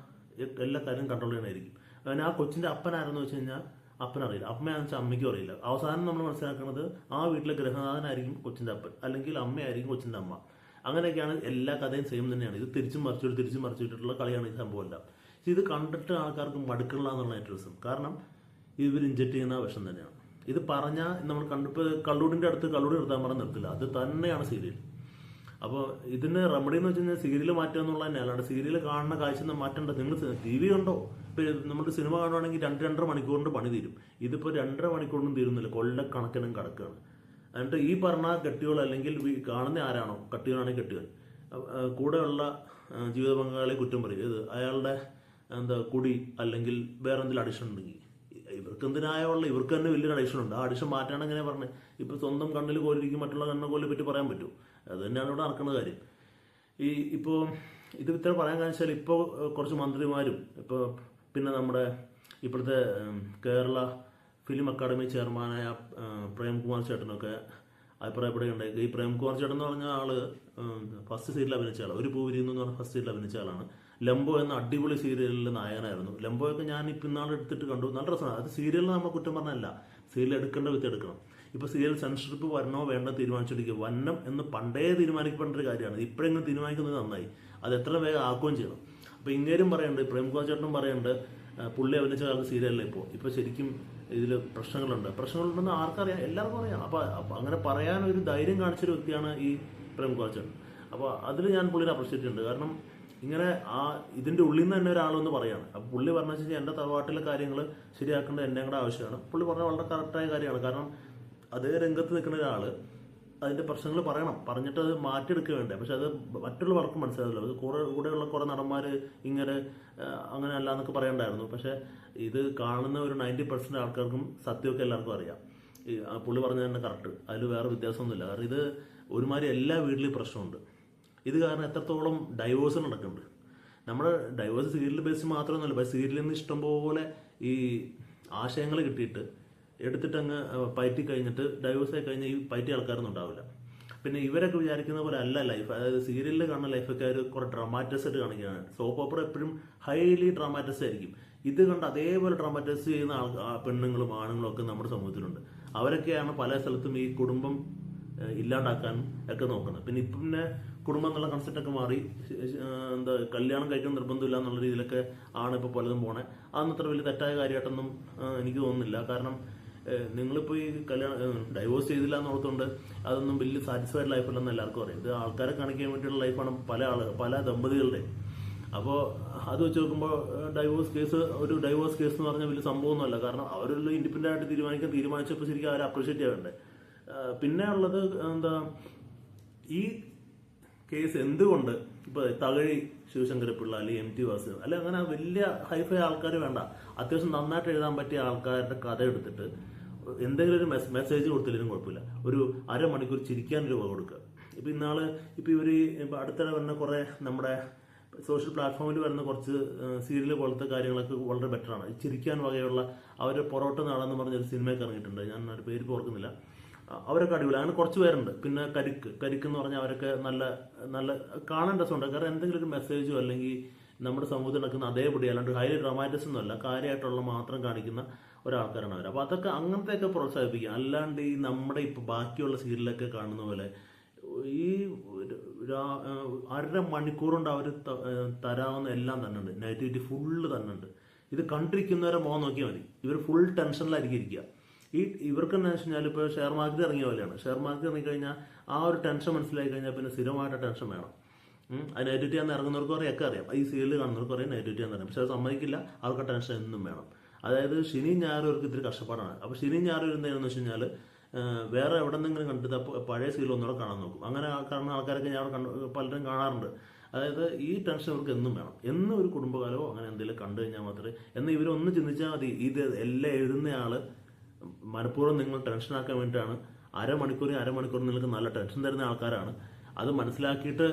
എല്ലാ കാര്യം കൺട്രോൾ ചെയ്യണമായിരിക്കും അങ്ങനെ ആ കൊച്ചിന്റെ അപ്പനാരെന്ന് വെച്ച് കഴിഞ്ഞാൽ അപ്പനറിയില്ല. അമ്മയാണെന്ന് വെച്ചാൽ അമ്മയ്ക്കും അറിയില്ല. അവസാനം നമ്മൾ മനസ്സിലാക്കുന്നത് ആ വീട്ടിലെ ഗ്രഹനാഥനായിരിക്കും കൊച്ചിന്റെ അപ്പൻ. അല്ലെങ്കിൽ അമ്മയായിരിക്കും കൊച്ചിന്റെ അമ്മ. അങ്ങനെയൊക്കെയാണ് എല്ലാ കഥയും സെയിം തന്നെയാണ്. ഇത് തിരിച്ചും മറിച്ചിട്ട് തിരിച്ചും മറിച്ചിട്ടുള്ള കളിയാണ് ഈ സംഭവം എല്ലാം പക്ഷെ ഇത് കണ്ടിട്ട് ആൾക്കാർക്ക് മടുക്കില്ല എന്നുള്ള ഏറ്റവും രസം. കാരണം ഇവർ ഇഞ്ചക്ട് ചെയ്യുന്ന വിഷം തന്നെയാണ്. ഇത് പറഞ്ഞാൽ നമ്മൾ കണ്ടിപ്പോൾ കള്ളൂടിന്റെ അടുത്ത് കള്ളൂടി നിർത്താൻ പറഞ്ഞാൽ നിർത്തില്ല. അത് തന്നെയാണ് സീരിയൽ അപ്പോൾ ഇതിന് റെമഡി എന്ന് വെച്ച് കഴിഞ്ഞാൽ സീരിയൽ മാറ്റുക എന്നുള്ള തന്നെ അല്ലാണ്ട് സീരിയൽ കാണുന്ന കാഴ്ച മാറ്റേണ്ട. നിങ്ങൾ ടി വി കണ്ടോ? ഇപ്പൊ നമ്മുടെ സിനിമ കാണുവാണെങ്കിൽ രണ്ട് രണ്ടര മണിക്കൂറിന്റെ പണി തീരും. ഇതിപ്പോ രണ്ടര മണിക്കൂറിനും തീരുന്നില്ല. കൊല്ലക്കണക്കിനും കിടക്കുകയാണ് എന്നിട്ട് ഈ പറഞ്ഞ കെട്ടികൾ അല്ലെങ്കിൽ കാണുന്ന ആരാണോ? കട്ടികളാണെങ്കിൽ അഹ് കൂടെയുള്ള ജീവിത പങ്കാളിയെ കുറ്റം പറയും. ഇത് അയാളുടെ എന്താ കുടി അല്ലെങ്കിൽ വേറെ എന്തെങ്കിലും അഡിഷൻ ഉണ്ടെങ്കിൽ ഇവർക്ക് എന്തിനായുള്ള ഇവർക്ക് തന്നെ വലിയൊരു അഡിഷൻ ഉണ്ട്. ആ അഡിഷൻ മാറ്റാണ് എങ്ങനെ പറഞ്ഞത് ഇപ്പൊ സ്വന്തം കണ്ണിൽ കോലിരിക്കും മറ്റുള്ള കണ്ണിനെ കോലിനെ പറ്റി പറയാൻ പറ്റൂ? അത് തന്നെയാണ് ഇവിടെ നടക്കുന്ന കാര്യം. ഈ ഇപ്പോൾ ഇത് ഇത്ര പറയാൻ കാരണം വെച്ചാൽ ഇപ്പോൾ കുറച്ച് മന്ത്രിമാരും ഇപ്പോൾ പിന്നെ നമ്മുടെ ഇപ്പോഴത്തെ കേരള ഫിലിം അക്കാദമി ചെയർമാനായ പ്രേംകുമാർ ചേട്ടനൊക്കെ അഭിപ്രായപ്പെടുകയുണ്ടായി. ഈ പ്രേംകുമാർ ചേട്ടൻ എന്ന് പറഞ്ഞ ആൾ ഫസ്റ്റ് സീരിയൽ അഭിനയിച്ച ആൾ ഒരു പൂവിരി എന്ന് പറഞ്ഞ ഫസ്റ്റ് സീരിയൽ അഭിനയിച്ച ആളാണ്. ലംബോ എന്ന അടിപൊളി സീരിയലിലെ നായകനായിരുന്നു. ലംബോയൊക്കെ ഞാൻ ഇപ്പം ഇന്നാൾ എടുത്തിട്ട് കണ്ടു. നല്ല രസമാണ്. അത് സീരിയലിൽ നമ്മൾ കുറ്റം പറഞ്ഞല്ല. സീരിയൽ എടുക്കേണ്ട വിത്ത് എടുക്കണം. ഇപ്പൊ സീരിയൽ സെൻസർഷിപ്പ് വരണോ വേണ്ടോ തീരുമാനിച്ചിരിക്കുക വരണം എന്ന് പണ്ടേ തീരുമാനിക്കപ്പെടേണ്ട ഒരു കാര്യമാണ്. ഇപ്പോഴെങ്കിലും തീരുമാനിക്കുന്നത് നന്നായി. അത് എത്ര വേഗം ആക്കുകയും ചെയ്യണം. അപ്പോൾ ഇങ്ങേരും പറയുന്നുണ്ട് പ്രേംകുമാർ ചേട്ടനും പറയുന്നുണ്ട് പുള്ളി അഭിനയിച്ച കാലത്ത് സീരിയലിൽ ഇപ്പോൾ ഇപ്പോൾ ശരിക്കും ഇതിൽ പ്രശ്നങ്ങളുണ്ട്. പ്രശ്നങ്ങളുണ്ടെന്ന് ആർക്കറിയാം? എല്ലാവർക്കും അറിയാം. അപ്പോൾ അപ്പൊ അങ്ങനെ പറയാൻ ഒരു ധൈര്യം കാണിച്ചൊരു വ്യക്തിയാണ് ഈ പ്രേംകുമാർ ചേട്ടൻ. അപ്പോൾ അതിൽ ഞാൻ പുള്ളിനെ അപ്രീഷിയേറ്റ് ചെയ്യുന്നുണ്ട്. കാരണം ഇങ്ങനെ ആ ഇതിന്റെ ഉള്ളിൽ നിന്ന് തന്നെ ഒരാളെന്ന് പറയാണ്. അപ്പോൾ പുള്ളി പറഞ്ഞു വെച്ചാൽ എന്റെ തറവാട്ടിലെ കാര്യങ്ങൾ ശരിയാക്കേണ്ടത് എന്നെ കൂടെ ആവശ്യമാണ്. പുള്ളി പറഞ്ഞ വളരെ കറക്റ്റായ കാര്യമാണ്. കാരണം അതേ രംഗത്ത് നിൽക്കുന്ന ഒരാൾ അതിന്റെ പ്രശ്നങ്ങൾ പറയണം. പറഞ്ഞിട്ട് അത് മാറ്റിയെടുക്കുക വേണ്ടേ പക്ഷെ അത് മറ്റുള്ളവർക്ക് മനസ്സിലാവില്ല അത് കൂടെ കൂടെയുള്ള കുറേ നടന്മാർ ഇങ്ങനെ അങ്ങനെ അല്ല എന്നൊക്കെ പറയണ്ടായിരുന്നു. പക്ഷെ ഇത് കാണുന്ന ഒരു നയന്റി പെർസെന്റ് ആൾക്കാർക്കും സത്യമൊക്കെ എല്ലാവർക്കും അറിയാം. ഈ പുള്ളി പറഞ്ഞത് തന്നെ കറക്റ്റ്. അതിൽ വേറെ വ്യത്യാസമൊന്നുമില്ല. കാരണം ഇത് ഒരുമാതിരി എല്ലാ വീട്ടിലും പ്രശ്നമുണ്ട്. ഇത് കാരണം എത്രത്തോളം ഡൈവേഴ്സ് നടക്കുന്നുണ്ട്. നമ്മുടെ ഡൈവേഴ്സ് സീരിയൽ ബേസ് മാത്രമൊന്നുമല്ല. സീരിയലിൽ നിന്ന് ഇഷ്ടംപോലെ ഈ ആശയങ്ങൾ കിട്ടിയിട്ട് എടുത്തിട്ട് അങ്ങ് പയറ്റി കഴിഞ്ഞിട്ട് ഡൈവേഴ്സ് ആയി കഴിഞ്ഞാൽ ഈ പയറ്റിയ ആൾക്കാരൊന്നും ഉണ്ടാവില്ല. പിന്നെ ഇവരൊക്കെ വിചാരിക്കുന്ന പോലെ അല്ല ലൈഫ് അതായത് സീരിയലിൽ കാണുന്ന ലൈഫൊക്കെ ഒരു കുറെ ഡ്രാമാറ്റൈസ് ആയിട്ട് കാണിക്കുകയാണ്. സോപ്പ് ഓപ്പറ എപ്പോഴും ഹൈലി ഡ്രാമാറ്റൈസ് ആയിരിക്കും. ഇത് കണ്ട് അതേപോലെ ഡ്രാമാറ്റൈസ് ചെയ്യുന്ന ആൾ പെണ്ണുങ്ങളും ആണുങ്ങളും ഒക്കെ നമ്മുടെ സമൂഹത്തിലുണ്ട്. അവരൊക്കെയാണ് പല സ്ഥലത്തും ഈ കുടുംബം ഇല്ലാണ്ടാക്കാൻ ഒക്കെ നോക്കുന്നത്. പിന്നെ ഇപ്പം പിന്നെ കുടുംബം എന്നുള്ള കൺസെപ്റ്റ് ഒക്കെ മാറി. എന്താ കല്യാണം കഴിക്കാൻ നിർബന്ധമില്ല എന്നുള്ള രീതിയിലൊക്കെ ആണ് ഇപ്പോൾ പലതും പോണേ. അതൊന്നും അത്ര വലിയ തെറ്റായ കാര്യമായിട്ടൊന്നും എനിക്ക് തോന്നുന്നില്ല. കാരണം നിങ്ങളിപ്പോൾ ഈ കല്യാണം ഡൈവോഴ്സ് ചെയ്തില്ല എന്നോർത്തുണ്ട് അതൊന്നും വലിയ സാറ്റിസ്ഫൈഡ് ലൈഫല്ലെന്ന് എല്ലാവർക്കും അറിയാം. ഇത് ആൾക്കാരെ കാണിക്കാൻ വേണ്ടിയുള്ള ലൈഫാണ് പല ആൾ പല ദമ്പതികളുടെ. അപ്പോൾ അത് വെച്ച് നോക്കുമ്പോൾ ഡൈവോഴ്സ് കേസ് ഒരു ഡൈവോഴ്സ് കേസ് എന്ന് പറഞ്ഞാൽ വലിയ സംഭവമൊന്നുമല്ല. കാരണം അവരെല്ലാം ഇൻഡിപെൻഡന്റ് ആയിട്ട് തീരുമാനിക്കാൻ തീരുമാനിച്ചപ്പോൾ ശരിക്കും അവരെ അപ്രീഷിയേറ്റ് ചെയ്യണ്ടേ പിന്നെ ഉള്ളത് എന്താ ഈ കേസ് എന്തുകൊണ്ട് ഇപ്പൊ തകഴി ശിവശങ്കരപ്പിള്ള അല്ലെങ്കിൽ എം ടി വാസു അല്ലെ അങ്ങനെ വലിയ ഹൈഫൈ ആൾക്കാർ വേണ്ട. അത്യാവശ്യം നന്നായിട്ട് എഴുതാൻ പറ്റിയ ആൾക്കാരുടെ കഥ എടുത്തിട്ട് എന്തെങ്കിലും ഒരു മെസ്സേജ് കൊടുത്തില്ലെങ്കിലും കുഴപ്പമില്ല. ഒരു അരമണിക്കൂർ ചിരിക്കാൻ രൂപ കൊടുക്കുക. ഇപ്പൊ ഇന്നാൾ ഇപ്പൊ ഇവർ ഇപ്പൊ അടുത്തിടെ വരുന്ന കുറെ നമ്മുടെ സോഷ്യൽ പ്ലാറ്റ്ഫോമിൽ വരുന്ന കുറച്ച് സീരിയൽ പോലത്തെ കാര്യങ്ങളൊക്കെ വളരെ ബെറ്ററാണ് ചിരിക്കാൻ വകയുള്ള അവർ പൊറോട്ട നാളെന്ന് പറഞ്ഞൊരു സിനിമയൊക്കെ ഇറങ്ങിയിട്ടുണ്ട്. ഞാൻ ഒരു പേര് ഓർക്കുന്നില്ല. അവരൊക്കെ അടിപൊളി. അങ്ങനെ കുറച്ച് പേരുണ്ട്. പിന്നെ കരിക്ക്. കരിക്ക് എന്ന് പറഞ്ഞാൽ അവരൊക്കെ നല്ല നല്ല കാണാൻ രസമുണ്ട്. കാരണം എന്തെങ്കിലും ഒരു മെസ്സേജോ അല്ലെങ്കിൽ നമ്മുടെ സമൂഹത്തിൽ നടക്കുന്ന അതേപടി അല്ലാണ്ട് ഹൈലി ഡ്രാമാറ്റിസ് ഒന്നുമല്ല കാര്യമായിട്ടുള്ള മാത്രം കാണിക്കുന്ന ഒരാൾക്കാരാണ് അവർ അപ്പോൾ അതൊക്കെ അങ്ങനത്തെയൊക്കെ പ്രോത്സാഹിപ്പിക്കുക. അല്ലാണ്ട് ഈ നമ്മുടെ ഇപ്പോൾ ബാക്കിയുള്ള സീരിയലൊക്കെ കാണുന്ന പോലെ ഈ അര മണിക്കൂർ കൊണ്ട് അവർ തരാവുന്ന എല്ലാം തന്നെ ഉണ്ട്. നെഗറ്റിവിറ്റി ഫുള്ള് തന്നെ ഉണ്ട്. ഇത് കണ്ടിരിക്കുന്നവരെ മോ നോക്കിയാൽ മതി. ഇവർ ഫുൾ ടെൻഷനിലായിരിക്കും ഇരിക്കുക. ഈ ഇവർക്ക് എന്താ വെച്ച് കഴിഞ്ഞാൽ ഇപ്പോൾ ഷെയർ മാർക്കറ്റ് ഇറങ്ങിയ പോലെയാണ്. ഷെയർ മാർക്കറ്റ് ഇറങ്ങി കഴിഞ്ഞാൽ ആ ഒരു ടെൻഷൻ മനസ്സിലായി കഴിഞ്ഞാൽ പിന്നെ സ്ഥിരമായിട്ട് ടെൻഷൻ വേണം. ആ നെഗറ്റിവിറ്റി ആണെന്ന് ഇറങ്ങുന്നവർക്ക് കുറേ ഒക്കെ അറിയാം. ഈ സീരിയൽ കാണുന്നവർക്ക് കുറേ നെഗറ്റിവിറ്റി ആണെന്ന് അറിയാം പക്ഷെ അത് സമ്മതിക്കില്ല. അവർക്ക് ടെൻഷൻ എന്നും വേണം. അതായത് ശനി ഞായറും അവർക്ക് ഇത്തിരി കഷ്ടപ്പാടാണ്. അപ്പോൾ ശനി ഞായറും ഇരുന്നതെന്ന് വെച്ച് കഴിഞ്ഞാൽ വേറെ എവിടെ നിന്നെങ്കിലും കണ്ടിട്ട് പഴയ സീരിയൽ ഒന്നുകൂടെ കാണാൻ നോക്കും. അങ്ങനെ കാണുന്ന ആൾക്കാരൊക്കെ ഞാൻ പലരും കാണാറുണ്ട്. അതായത് ഈ ടെൻഷൻ ഇവർക്ക് എന്നും വേണം. എന്നും ഒരു കുടുംബകാലമോ അങ്ങനെ എന്തെങ്കിലും കണ്ടു കഴിഞ്ഞാൽ മാത്രമേ എന്ന് ഇവരൊന്ന് ചിന്തിച്ചാൽ മതി ഇത് എല്ലാം എഴുതുന്നയാൾ മനഃപൂർവം നിങ്ങൾ ടെൻഷനാക്കാൻ വേണ്ടിയിട്ടാണ്. അരമണിക്കൂർ അരമണിക്കൂർ നിങ്ങൾക്ക് നല്ല ടെൻഷൻ തരുന്ന ആൾക്കാരാണ്. അത് മനസ്സിലാക്കിയിട്ട്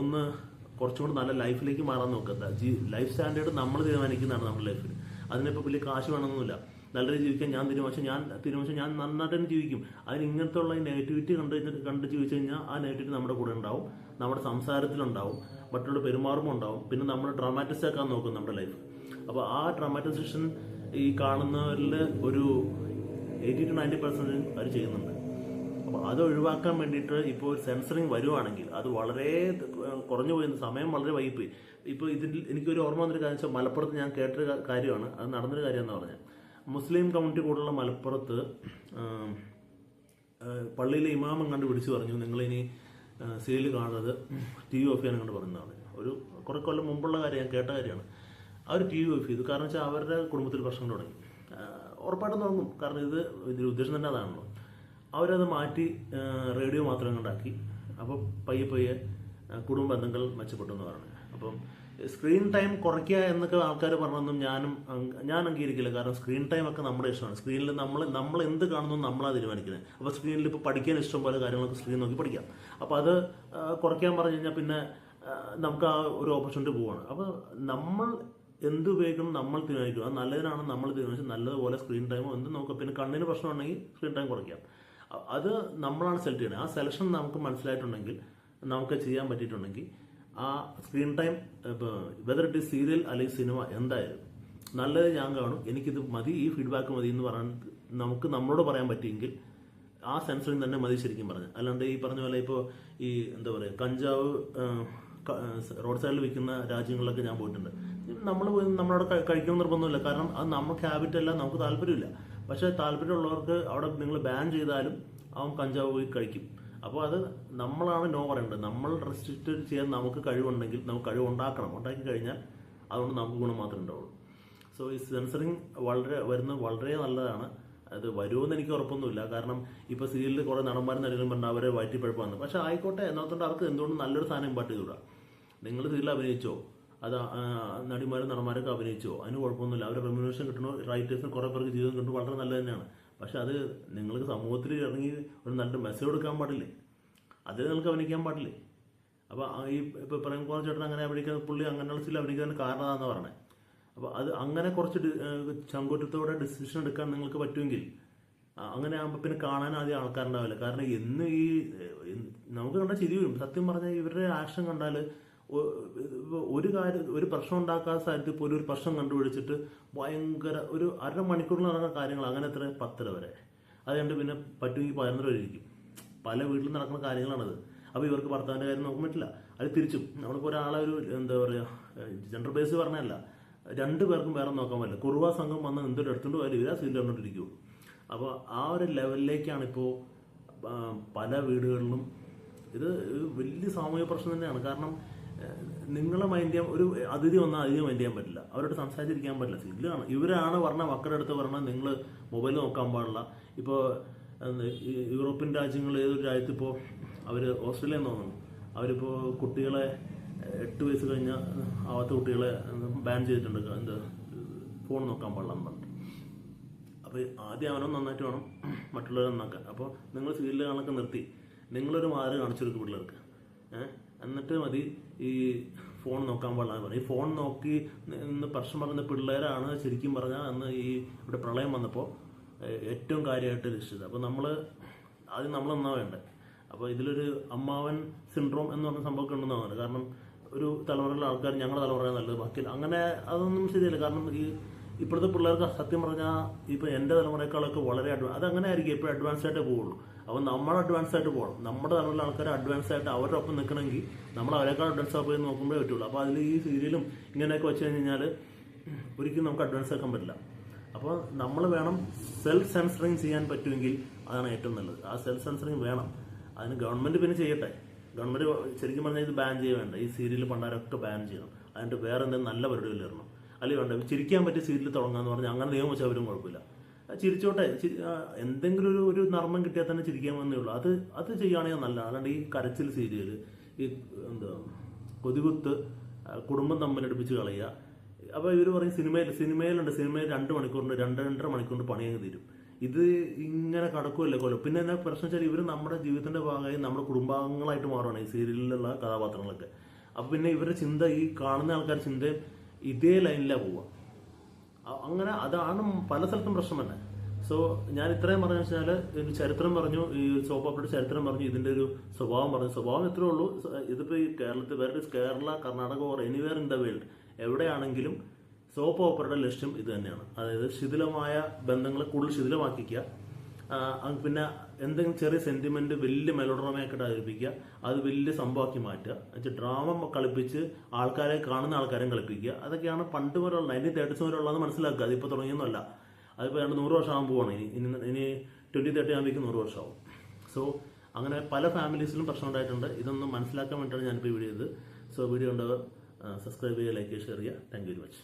ഒന്ന് കുറച്ചുകൂടി നല്ല ലൈഫിലേക്ക് മാറാൻ നോക്കുക ലൈഫ് സ്റ്റാൻഡേർഡ് നമ്മൾ തീരുമാനിക്കുന്നതാണ് നമ്മുടെ ലൈഫിൽ അതിനിപ്പോൾ വലിയ കാശ് വേണമെന്നില്ല നല്ല രീതിയിൽ ജീവിക്കാൻ ഞാൻ തീരുമാനിച്ചു. ഞാൻ തീരുമാനിച്ചു ഞാൻ നന്നായിട്ട് തന്നെ ജീവിക്കും. അതിന് ഇങ്ങനത്തെ ഉള്ള നെഗറ്റിവിറ്റി കണ്ട് കണ്ട് ജീവിച്ചു കഴിഞ്ഞാൽ ആ നെഗറ്റിവിറ്റി നമ്മുടെ കൂടെ ഉണ്ടാവും. നമ്മുടെ സംസാരത്തിലുണ്ടാവും. മറ്റുള്ള പെരുമാറുമ്പോൾ ഉണ്ടാവും. പിന്നെ നമ്മൾ ഡ്രാമാറ്റിസ് ആക്കാൻ നോക്കും നമ്മുടെ ലൈഫ് അപ്പോൾ ആ ഡ്രാമാറ്റൈസേഷൻ ഈ കാണുന്നവരിൽ ഒരു എയ്റ്റി ടു നയന്റി പെർസെന്റ് അവർ ചെയ്യുന്നുണ്ട്. അത് ഒഴിവാക്കാൻ വേണ്ടിയിട്ട് ഇപ്പോൾ ഒരു സെൻസറിങ് വരുവാണെങ്കിൽ അത് വളരെ കുറഞ്ഞു പോയി സമയം വളരെ വൈകിപ്പോയി. ഇപ്പോൾ ഇതിൽ എനിക്കൊരു ഓർമ്മ വന്നൊരു കാര്യം വെച്ചാൽ മലപ്പുറത്ത് ഞാൻ കേട്ടൊരു കാര്യമാണ് അത് നടന്നൊരു കാര്യം എന്ന് പറഞ്ഞാൽ മുസ്ലിം കമ്മ്യൂണിറ്റി കൂടുതലുള്ള മലപ്പുറത്ത് പള്ളിയിലെ ഇമാമം കണ്ട് വിളിച്ചു പറഞ്ഞു നിങ്ങളിനി സീരിയൽ കാണുന്നത് ടി വി ഓഫ് ചെയ്യാൻ കണ്ട് പറഞ്ഞതാണ് ഒരു കുറെ കൊല്ലം മുമ്പുള്ള കാര്യം ഞാൻ കേട്ട കാര്യമാണ്. അവർ ടി വി ഓഫ് ചെയ്തു. കാരണം വെച്ചാൽ അവരുടെ കുടുംബത്തിൽ പ്രശ്നം തുടങ്ങി. ഉറപ്പായിട്ടും തുടങ്ങും കാരണം ഇത് ഇതിന്റെ ഉദ്ദേശം തന്നെ അതാണല്ലോ. അവരത് മാറ്റി റേഡിയോ മാത്രം കൊണ്ടാക്കി. അപ്പോൾ പയ്യെ പയ്യെ കുടുംബ ബന്ധങ്ങൾ മെച്ചപ്പെട്ടു എന്ന് പറയുന്നത് അപ്പം സ്ക്രീൻ ടൈം കുറയ്ക്കുക എന്നൊക്കെ ആൾക്കാർ പറഞ്ഞൊന്നും ഞാനും ഞാൻ അംഗീകരിക്കില്ല. കാരണം സ്ക്രീൻ ടൈം ഒക്കെ നമ്മുടെ ഇഷ്ടമാണ്. സ്ക്രീനിൽ നമ്മൾ നമ്മൾ എന്ത് കാണുന്നു നമ്മളാണ് തീരുമാനിക്കുന്നത്. അപ്പോൾ സ്ക്രീനിൽ ഇപ്പോൾ പഠിക്കാൻ ഇഷ്ടം പോലെ കാര്യങ്ങളൊക്കെ സ്ക്രീൻ നോക്കി പഠിക്കാം. അപ്പോൾ അത് കുറയ്ക്കാൻ പറഞ്ഞു കഴിഞ്ഞാൽ പിന്നെ നമുക്ക് ആ ഒരു ഓപ്പർച്യൂണിറ്റി പോവാണ്. അപ്പോൾ നമ്മൾ എന്ത് ഉപയോഗിക്കണം നമ്മൾ തീരുമാനിക്കുക നല്ലതിനാണ് നമ്മൾ തീരുമാനിച്ചത്. നല്ലതുപോലെ സ്ക്രീൻ ടൈമോ എന്ത് നോക്കാം പിന്നെ കണ്ണിന് പ്രശ്നമുണ്ടെങ്കിൽ സ്ക്രീൻ ടൈം കുറയ്ക്കാം. അത് നമ്മളാണ് സെലക്ട് ചെയ്യുന്നത് ആ സെലക്ഷൻ നമുക്ക് മനസ്സിലായിട്ടുണ്ടെങ്കിൽ നമുക്ക് ചെയ്യാൻ പറ്റിയിട്ടുണ്ടെങ്കിൽ ആ screen time whether it is serial അല്ലെങ്കിൽ സിനിമ എന്തായാലും നല്ലത് ഞാൻ കാണും. എനിക്കിത് മതി ഈ ഫീഡ്ബാക്ക് മതി എന്ന് പറയാൻ നമുക്ക് നമ്മളോട് പറയാൻ പറ്റിയെങ്കിൽ ആ സെൻസറിങ് തന്നെ മതി ശരിക്കും പറഞ്ഞു അല്ലാണ്ട് ഈ പറഞ്ഞ പോലെ ഇപ്പോൾ ഈ എന്താ പറയുക കഞ്ചാവ് റോഡ് സൈഡിൽ വിൽക്കുന്ന രാജ്യങ്ങളിലൊക്കെ ഞാൻ പോയിട്ടുണ്ട്. നമ്മൾ നമ്മളവിടെ കഴിക്കണം നിർബന്ധമില്ല. കാരണം അത് നമുക്ക് ഹാബിറ്റ് നമുക്ക് താല്പര്യമില്ല. പക്ഷേ താല്പര്യമുള്ളവർക്ക് അവിടെ നിങ്ങൾ ബാൻ ചെയ്താലും അവൻ കഞ്ചാവ് പോയി കഴിക്കും. അപ്പോൾ അത് നമ്മളാണ് നോ പറയേണ്ടത്. നമ്മൾ റെസ്ട്രിക്റ്റ് ചെയ്യാൻ നമുക്ക് കഴിവുണ്ടെങ്കിൽ നമുക്ക് കഴിവ് ഉണ്ടാക്കണം ഉണ്ടാക്കി കഴിഞ്ഞാൽ അതുകൊണ്ട് നമുക്ക് ഗുണം മാത്രമേ ഉണ്ടാവുള്ളൂ. സോ ഈ സെൻസറിങ് വളരെ വരുന്നത് വളരെ നല്ലതാണ്. അത് വരുമെന്ന് എനിക്ക് ഉറപ്പൊന്നുമില്ല. കാരണം ഇപ്പോൾ സീരിയലിൽ കുറേ നടന്മാർ നടികളും പറഞ്ഞാൽ അവരെ വയറ്റിപ്പഴപ്പാണ് പക്ഷേ ആയിക്കോട്ടെ. എന്നാത്തോണ്ട് അവർക്ക് എന്തുകൊണ്ട് നല്ലൊരു സാധനം ഇമ്പാർട്ട് ചെയ്തുകൂടാ? നിങ്ങൾ സീരിയൽ അഭിനയിച്ചോ? അത് നടിമാരും നടന്മാരൊക്കെ അഭിനയിച്ചോ. അതിന് കുഴപ്പമൊന്നുമില്ല. അവരെ റെമ്യൂണേഷൻ കിട്ടണോ? റൈറ്റേഴ്സിന് കുറേ പേർക്ക് ജീവിതം കിട്ടും വളരെ നല്ലത് തന്നെയാണ്. പക്ഷെ അത് നിങ്ങൾക്ക് സമൂഹത്തിൽ ഇറങ്ങി ഒരു നല്ല മെസ്സേജ് കൊടുക്കാൻ പാടില്ലേ? അതിൽ നിങ്ങൾക്ക് അഭിനയിക്കാൻ പാടില്ലേ? അപ്പോൾ ഈ ഇപ്പോൾ പ്രേം കുമാർ ചേട്ടൻ അങ്ങനെ അഭിനയിക്കാൻ പുള്ളി അങ്ങനെയുള്ള ചില അഭിനയിക്കാൻ കാരണം അതാണെന്ന് പറഞ്ഞത് അപ്പോൾ അത് അങ്ങനെ കുറച്ച് ചങ്കൂറ്റത്തോടെ ഡിസിഷൻ എടുക്കാൻ നിങ്ങൾക്ക് പറ്റുമെങ്കിൽ അങ്ങനെ ആകുമ്പോൾ പിന്നെ കാണാൻ ആദ്യം ആൾക്കാരുണ്ടാവില്ല. കാരണം എന്ന് ഈ നമുക്ക് കണ്ടാൽ ചിരി വരും. സത്യം പറഞ്ഞാൽ ഇവരുടെ ആക്ഷൻ കണ്ടാൽ ഒരു കാര്യം ഒരു പ്രശ്നം ഉണ്ടാക്കാത്ത സാധ്യത പോലും ഒരു പ്രശ്നം കണ്ടുപിടിച്ചിട്ട് ഭയങ്കര ഒരു അരമണിക്കൂറിൽ നടക്കുന്ന കാര്യങ്ങൾ അങ്ങനെ എത്ര? പത്തര വരെ. അത് കണ്ട് പിന്നെ പറ്റുമെങ്കിൽ പതിനൊന്നര വരെ ഇരിക്കും. പല വീട്ടിലും നടക്കുന്ന കാര്യങ്ങളാണത്. അപ്പോൾ ഇവർക്ക് ഭർത്താവിന്റെ കാര്യം നോക്കാൻ പറ്റില്ല. അത് തിരിച്ചും. നമ്മളിപ്പോൾ ഒരാളെ ഒരു എന്താ പറയുക ജെൻഡർ ബേസ് പറഞ്ഞല്ല രണ്ടു പേർക്കും വേറെ നോക്കാൻ പറ്റില്ല. കുറുവ സംഘം വന്ന് എന്തൊരു എടുത്തുകൊണ്ട് പോയാലും ഇവരാ സീൽ കണ്ടോണ്ടിരിക്കുള്ളൂ അപ്പോൾ ആ ഒരു ലെവലിലേക്കാണ് ഇപ്പോൾ പല വീടുകളിലും ഇത് വലിയ സാമൂഹിക പ്രശ്നം തന്നെയാണ്. കാരണം നിങ്ങളെ മൈൻഡ് ചെയ്യാൻ ഒരു അതിഥി വന്നാൽ അതിഥി മൈൻഡ് ചെയ്യാൻ പറ്റില്ല. അവരോട് സംസാരിച്ചിരിക്കാൻ പറ്റില്ല. ഇതിലാണ് ഇവരാണ് പറഞ്ഞ മക്കളുടെ അടുത്ത് പറഞ്ഞാൽ നിങ്ങൾ മൊബൈൽ നോക്കാൻ പാടില്ല. ഇപ്പോൾ യൂറോപ്യൻ രാജ്യങ്ങൾ ഏതൊരു രാജ്യത്തിപ്പോൾ അവർ ഓസ്ട്രേലിയ തോന്നുന്നു അവരിപ്പോൾ കുട്ടികളെ എട്ട് വയസ്സ് കഴിഞ്ഞ ആവാത്ത കുട്ടികളെ ബാൻ ചെയ്തിട്ടുണ്ട്. എന്താ ഫോൺ നോക്കാൻ പാടില്ല എന്ന് പറഞ്ഞിട്ട്. അപ്പോൾ ആദ്യം അവനോ നന്നായിട്ട് വേണം മറ്റുള്ളവരെ നന്നാക്കാൻ. അപ്പോൾ നിങ്ങൾ സീരിയൽ കാണൊക്കെ നിർത്തി. നിങ്ങളൊരു മാതൃ കാണിച്ചു കൊടുക്കും പിള്ളേർക്ക്. ഏഹ്? എന്നിട്ട് മതി. ഈ ഫോൺ നോക്കാൻ പാടില്ല പറഞ്ഞു ഈ ഫോൺ നോക്കി ഇന്ന് പ്രശ്നം പറയുന്ന പിള്ളേരാണ് ശരിക്കും പറഞ്ഞാൽ അന്ന് ഈ ഇവിടെ പ്രളയം വന്നപ്പോൾ ഏറ്റവും കാര്യമായിട്ട് രക്ഷിച്ചത്. അപ്പോൾ നമ്മൾ ആദ്യം നമ്മൾ വേണ്ടത് വേണ്ടേ? അപ്പോൾ ഇതിലൊരു അമ്മാവൻ സിൻഡ്രോം എന്ന് പറഞ്ഞ സംഭവമൊക്കെ ഉണ്ടെന്ന് തോന്നുന്നത് കാരണം ഒരു തലമുറയിലെ ആൾക്കാർ ഞങ്ങളുടെ തലമുറ നല്ലത്. ബാക്കി അങ്ങനെ അതൊന്നും ശരിയല്ല. കാരണം ഈ ഇപ്പോഴത്തെ പിള്ളേർക്ക് സത്യം പറഞ്ഞാൽ ഇപ്പോൾ എന്റെ തലമുറയേക്കാളൊക്കെ വളരെ അഡ്വാൻസ് അതങ്ങനെ ആയിരിക്കും എപ്പോഴും അഡ്വാൻസ് ആയിട്ടേ പോവുള്ളൂ. അപ്പോൾ നമ്മൾ അഡ്വാൻസ് ആയിട്ട് പോകണം നമ്മുടെ തലമുറയിലെ ആൾക്കാർ അഡ്വാൻസ് ആയിട്ട് അവരുടെ ഒപ്പം നിൽക്കണമെങ്കിൽ നമ്മൾ അവരെക്കാൾ അഡ്വാൻസ് ആയി നോക്കുമ്പോഴേ പറ്റുള്ളൂ. അപ്പോൾ അതിൽ ഈ സീരിയലും ഇങ്ങനെയൊക്കെ വെച്ച് കഴിഞ്ഞാൽ ഒരിക്കലും നമുക്ക് അഡ്വാൻസ് ആക്കാൻ പറ്റില്ല. അപ്പോൾ നമ്മൾ വേണം സെൽഫ് സെൻസറിങ് ചെയ്യാൻ പറ്റുമെങ്കിൽ അതാണ് ഏറ്റവും നല്ലത്. ആ സെൽഫ് സെൻസറിങ് വേണം. അതിന് ഗവൺമെന്റ് പിന്നെ ചെയ്യട്ടെ. ഗവൺമെന്റ് ശരിക്കും പറഞ്ഞാൽ ഇത് ബാൻ ചെയ്യുക വേണ്ട. ഈ സീരിയൽ പണ്ടാരൊക്കെ ബാൻ ചെയ്യണം. അതിന്റെ വേറെ എന്തെങ്കിലും നല്ല പരിപാടികൾ വരണം. അല്ലെങ്കിൽ വേണ്ട ചിരിക്കാൻ പറ്റിയ സീരിയൽ തുടങ്ങാമെന്ന് പറഞ്ഞാൽ അങ്ങനെ നിയമം വെച്ചാൽ അവരും കുഴപ്പമില്ല. ചിരിച്ചോട്ടെ. എന്തെങ്കിലും ഒരു ഒരു നർമ്മം കിട്ടിയാൽ തന്നെ ചിരിക്കാൻ വന്നേ ഉള്ളൂ. അത് അത് ചെയ്യുകയാണെങ്കിൽ നല്ല അല്ലാണ്ട് ഈ കരച്ചിൽ സീരിയൽ ഈ എന്താ കൊതികുത്ത് കുടുംബം തമ്മിലടുപ്പിച്ച് കളയുക. അപ്പോൾ ഇവർ പറയും സിനിമയിൽ സിനിമയിലുണ്ട് സിനിമയിൽ രണ്ട് മണിക്കൂറിന് രണ്ട് രണ്ടര മണിക്കൂറിന് പണി അങ്ങ് തീരും. ഇത് ഇങ്ങനെ കടക്കുമല്ലേ കൊല്ലം. പിന്നെ എന്നാ പ്രശ്നം വെച്ചാൽ ഇവർ നമ്മുടെ ജീവിതത്തിന്റെ ഭാഗമായി നമ്മുടെ കുടുംബാംഗങ്ങളായിട്ട് മാറുകയാണ് ഈ സീരിയലിലുള്ള കഥാപാത്രങ്ങളൊക്കെ. അപ്പൊ പിന്നെ ഇവരുടെ ചിന്ത ഈ കാണുന്ന ആൾക്കാരുടെ ചിന്ത ഇതേ ലൈനിലാണ് പോവുക. അങ്ങനെ അതാണ് പല സ്ഥലത്തും പ്രശ്നം തന്നെ സോ ഞാൻ ഇത്രയും പറഞ്ഞു വെച്ചാൽ ചരിത്രം പറഞ്ഞു ഈ സോപ്പ് ഓപ്പറയുടെ ചരിത്രം പറഞ്ഞു ഇതിന്റെ ഒരു സ്വഭാവം പറഞ്ഞു. സ്വഭാവം ഇത്രേ ഉള്ളൂ. ഇതിപ്പോൾ ഇതിപ്പോ ഈ കേരളത്തിൽ വേറെ Kerala Karnataka or anywhere in the world എവിടെയാണെങ്കിലും സോപ്പ് ഓപ്പറയുടെ ലക്ഷ്യം ഇത് തന്നെയാണ്. അതായത് ശിഥിലമായ ബന്ധങ്ങളെ കൂടുതൽ ശിഥിലമാക്കിക്കുക. പിന്നെ എന്തെങ്കിലും ചെറിയ സെന്റിമെന്റ് വലിയ മെലോഡ്രാമയൊക്കെ അവതരിപ്പിക്കുക അത് വലിയ സംഭവമാക്കി മാറ്റുക. എന്നുവെച്ചാൽ ഡ്രാമ കളിപ്പിച്ച് ആൾക്കാരെ കാണുന്ന ആൾക്കാരെ കളിപ്പിക്കുക. അതൊക്കെയാണ് പണ്ട് വരെയുള്ള നയന്റീൻ തേർട്ടീസ് മുതലുള്ളതെന്ന് മനസ്സിലാക്കുക. അതിപ്പോൾ തുടങ്ങിയൊന്നുമല്ല. അതിപ്പോൾ രണ്ട് നൂറ് വർഷം ആകാൻ പോവാണ്. ഇനി ഇനി ഇനി ട്വന്റി തേർട്ടി ആകുമ്പോഴേക്കും നൂറ് വർഷമാവും. സോ അങ്ങനെ പല ഫാമിലീസിലും പ്രശ്നം ഉണ്ടായിട്ടുണ്ട്. ഇതൊന്നും മനസ്സിലാക്കാൻ വേണ്ടിയിട്ടാണ് ഞാനിപ്പോൾ ഈ വീഡിയോ ചെയ്തത്. സോ വീഡിയോ ഉണ്ടവർ സബ്സ്ക്രൈബ് ചെയ്യുക ലൈക്ക് ചെയ്യുക ഷെയർ ചെയ്യുക. Thank you very much